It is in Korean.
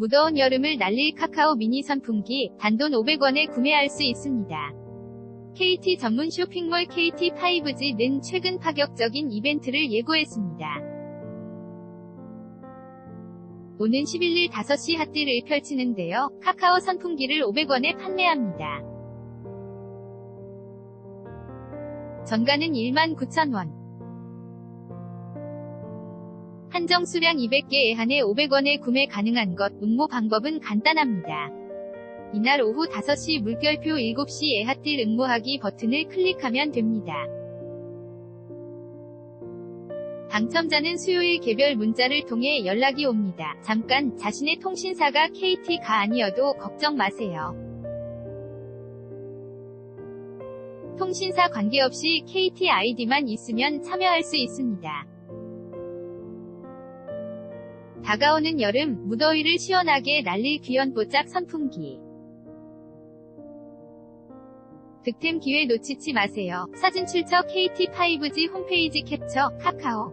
무더운 여름을 날릴 카카오 미니 선풍기 단돈 500원에 구매할 수 있습니다. KT 전문 쇼핑몰 KT5G는 최근 파격적인 이벤트를 예고했습니다. 오는 11일 5시 핫딜을 펼치는데요. 카카오 선풍기를 500원에 판매합니다. 전가는 19,000원. 한정 수량 200개에 한해 500원에 구매 가능한 것, 응모 방법은 간단합니다. 이날 오후 5시 물결표 7시에 핫딜 응모하기 버튼을 클릭하면 됩니다. 당첨자는 수요일 개별 문자를 통해 연락이 옵니다. 잠깐 자신의 통신사가 KT가 아니어도 걱정 마세요. 통신사 관계없이 KT 아이디만 있으면 참여할 수 있습니다. 다가오는 여름, 무더위를 시원하게 날릴 귀연뽀짝 선풍기. 득템 기회 놓치지 마세요. 사진 출처 KT5G 홈페이지 캡처, 카카오.